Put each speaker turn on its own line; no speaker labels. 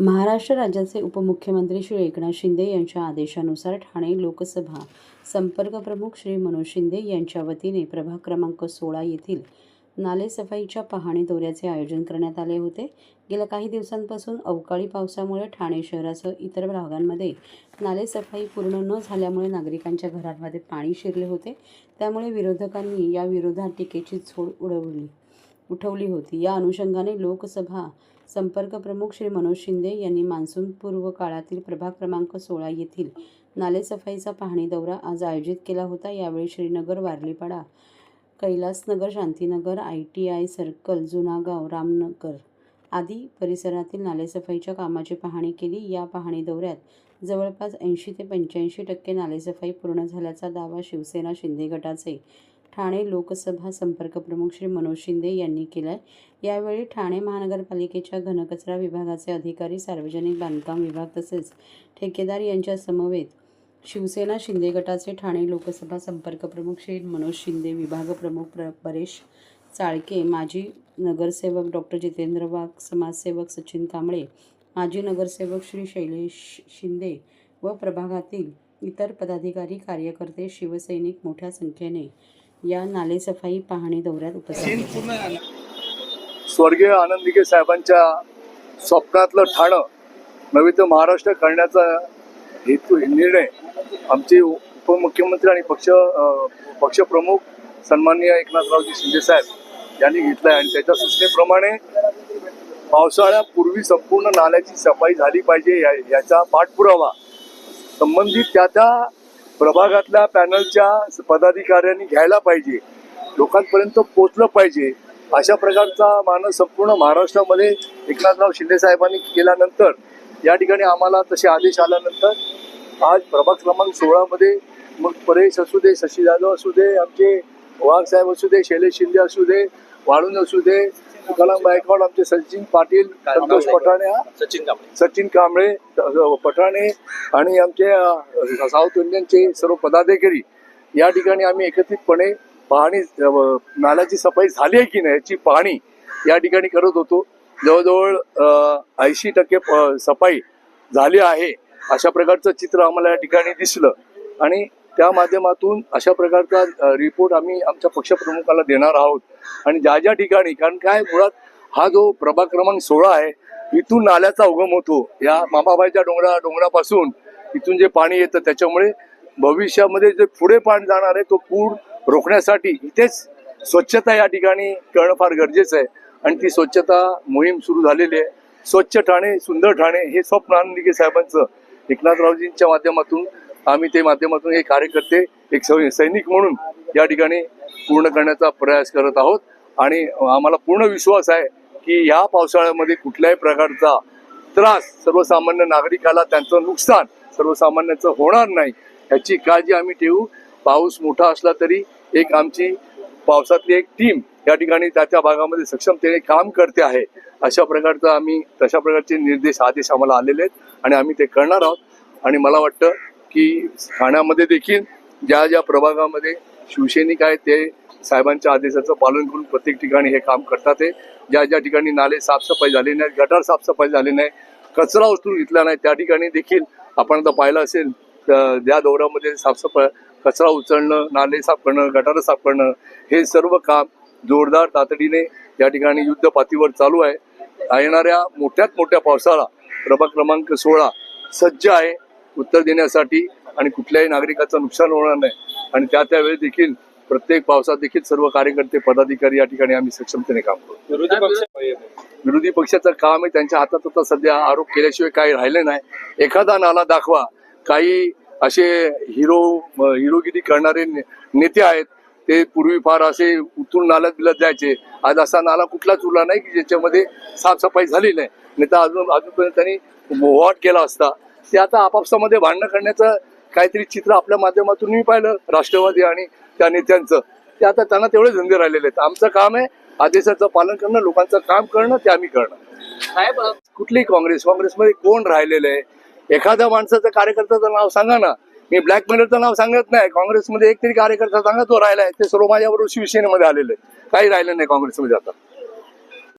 महाराष्ट्र राज्याचे उपमुख्यमंत्री श्री एकनाथ शिंदे यांच्या आदेशानुसार ठाणे लोकसभा संपर्क प्रमुख श्री मनोज शिंदे यांच्या वतीने प्रभाग क्रमांक सोळा येथील नालेसफाईच्या पाहणी दौऱ्याचे आयोजन करण्यात आले होते. गेल्या काही दिवसांपासून अवकाळी पावसामुळे ठाणे शहरासह इतर भागांमध्ये नालेसफाई पूर्ण न झाल्यामुळे नागरिकांच्या घरांमध्ये पाणी शिरले होते. त्यामुळे विरोधकांनी या विरोधात टीकेची झोड उडवली उठवली होती. या अनुषंगाने लोकसभा संपर्क प्रमुख श्री मनोज शिंदे यांनी मान्सूनपूर्व काळातील प्रभाग क्रमांक सोळा येथील नालेसफाईचा पाहणी दौरा आज आयोजित केला होता. यावेळी Shrinagar Warlipada Kailasnagar Shantinagar I T I circle Junagaon Ramnagar आदी परिसरातील नालेसफाईच्या कामाची पाहणी केली. या पाहणी दौऱ्यात जवळपास ऐंशी ते पंच्याऐंशी टक्के नालेसफाई पूर्ण झाल्याचा दावा शिवसेना शिंदे गटाचे ठाणे लोकसभा संपर्क प्रमुख श्री मनोज शिंदे यांनी केला आहे यावेळी ठाणे महानगरपालिकेच्या घनकचरा विभागाचे अधिकारी सार्वजनिक बांधकाम विभाग तसेच ठेकेदार यांच्या समवेत शिवसेना शिंदे गटाचे ठाणे लोकसभा संपर्क प्रमुख श्री मनोज शिंदे विभाग प्रमुख प्र परेश चाळके माजी नगरसेवक डॉक्टर जितेंद्र वाघ समाजसेवक सचिन कांबळे माजी नगरसेवक श्री शैलेश शिंदे व प्रभागातील इतर पदाधिकारी कार्यकर्ते शिवसैनिक मोठ्या संख्येने या नालेसफाई पाहणी दौऱ्यात उपस्थित.
स्वर्गीय आनंद दिघे साहेबांच्या स्वप्नातलं ठाणं नव्हे तर महाराष्ट्र करण्याचा हेतू निर्णय आमचे उपमुख्यमंत्री आणि पक्ष पक्षप्रमुख सन्माननीय एकनाथरावजी शिंदे साहेब यांनी घेतलाय आणि त्याच्या सूचनेप्रमाणे पावसाळ्यापूर्वी संपूर्ण नाल्याची सफाई झाली पाहिजे या- याचा पाठपुरावा संबंधित त्या त्या प्रभागातल्या पॅनलच्या पदाधिकाऱ्यांनी घ्यायला पाहिजे. लोकांपर्यंत पोचलं पाहिजे. अशा प्रकारचा मानस संपूर्ण महाराष्ट्रामध्ये एकनाथराव शिंदे साहेबांनी केल्यानंतर या ठिकाणी आम्हाला तसे आदेश आल्यानंतर आज प्रभाग क्रमांक सोळामध्ये मग परेश असू दे शशी जाधव असू दे आमचे वाघ साहेब असू दे शैलेश शिंदे असू दे वाळून असू दे तुकाराम गायकवाड आमचे सचिन पाटील संतोष पठाणे
सचिन कांबळे.
सचिन कांबळे पठाणे आणि आमचे साऊथ इंडियनचे सर्व पदाधिकारी. या ठिकाणी आम्ही एकत्रितपणे पाहणी नाल्याची सफाई झाली आहे की नाही याची पाहणी या ठिकाणी करत होतो. जवळजवळ ऐंशी टक्के सफाई झाली आहे अशा प्रकारचं चित्र आम्हाला या ठिकाणी दिसलं. आणि त्या माध्यमातून अशा प्रकारचा रिपोर्ट आम्ही आमच्या पक्षप्रमुखाला देणार आहोत. आणि ज्या ज्या ठिकाणी कारण काय मुळात हा जो प्रभाग क्रमांक सोळा आहे इथून नाल्याचा उगम होतो. या मामाबाईच्या डोंगरा डोंगरापासून इथून जे पाणी येतं त्याच्यामुळे भविष्यामध्ये जे पुढे पाणी जाणार आहे तो पूर रोखण्यासाठी इथेच स्वच्छता या ठिकाणी करणं फार गरजेचं आहे. आणि ती स्वच्छता मोहीम सुरू झालेली आहे. स्वच्छ ठाणे सुंदर ठाणे हे स्वप्न आनंदिके साहेबांचं एकनाथरावजींच्या माध्यमातून आम्ही ते माध्यमातून हे कार्यकर्ते एक सैनिक म्हणून या ठिकाणी पूर्ण करण्याचा प्रयास करत आहोत. आणि आम्हाला पूर्ण विश्वास आहे की या पावसाळ्यामध्ये कुठल्याही प्रकारचा त्रास सर्वसामान्य नागरिकाला त्यांचं नुकसान सर्वसामान्याचं होणार नाही याची काळजी आम्ही ठेवू. पाऊस मोठा असला तरी एक आमची पावसातली एक टीम या ठिकाणी त्या त्या भागामध्ये सक्षमतेने काम करते आहे. अशा प्रकारचा आम्ही तशा प्रकारचे निर्देश आदेश आम्हाला आलेले आहेत आणि आम्ही ते करणार आहोत. आणि मला वाटतं की ठाण्यामध्ये देखील ज्या ज्या प्रभागामध्ये शिवसैनिक आहेत ते साहेबांच्या आदेशाचं पालन करून प्रत्येक ठिकाणी हे काम करतात आहे ज्या ज्या ठिकाणी नाले साफसफाई झाली नाही गटार साफसफाई झाली नाही कचरा उचलून घेतला नाही त्या ठिकाणी देखील आपण आता पाहिलं असेल तर ज्या दौऱ्यामध्ये साफसफाई कचरा उचलणं नाले साफ करणं गटारं साफ करणं हे सर्व काम जोरदार तातडीने या ठिकाणी युद्ध पातळीवर चालू आहे. येणाऱ्या मोठ्यात मोठ्या पावसाळा प्रभाग क्रमांक सोळा सज्ज आहे. उत्तर देण्यासाठी आणि कुठल्याही नागरिकाचं नुकसान होणार नाही. आणि त्या त्यावेळी देखील प्रत्येक पावसात देखील सर्व कार्यकर्ते पदाधिकारी या ठिकाणी आम्ही सक्षमतेने काम करू
विरोधी पक्ष
विरोधी पक्षाचं काम आहे त्यांच्या हातात आता सध्या आरोप केल्याशिवाय काही राहिले नाही. एखादा नाला दाखवा. काही असे हिरो हिरोगिरी करणारे नेते आहेत ते पूर्वी फार असे उतरून नाल्यात बिलत जायचे. आज असा नाला कुठलाच उरला नाही की ज्याच्यामध्ये साफसफाई झाली नाही. नाही तर अजून अजूनपर्यंत त्यांनी मोहाट केला असता. ते आता आपापसामध्ये भांडणं करण्याचं काहीतरी चित्र आपल्या माध्यमातून मी पाहिलं राष्ट्रवादी आणि त्या नेत्यांचं. ते आता त्यांना तेवढे धंदे राहिलेले आहेत. आमचं काम आहे आदेशाचं पालन करणं लोकांचं काम करणं ते आम्ही करणं.
साहेब
कुठली काँग्रेस काँग्रेसमध्ये कोण राहिलेलं आहे? एखाद्या माणसाचं कार्यकर्त्याचं नाव सांगा ना. मी ब्लॅकमेलरचं नाव सांगत नाही. काँग्रेसमध्ये एक तरी कार्यकर्ता सांगा तो राहिला आहे. ते सर्व माझ्याबरोबर शिवसेनेमध्ये आलेले आहेत. काही राहिलं नाही काँग्रेसमध्ये आता.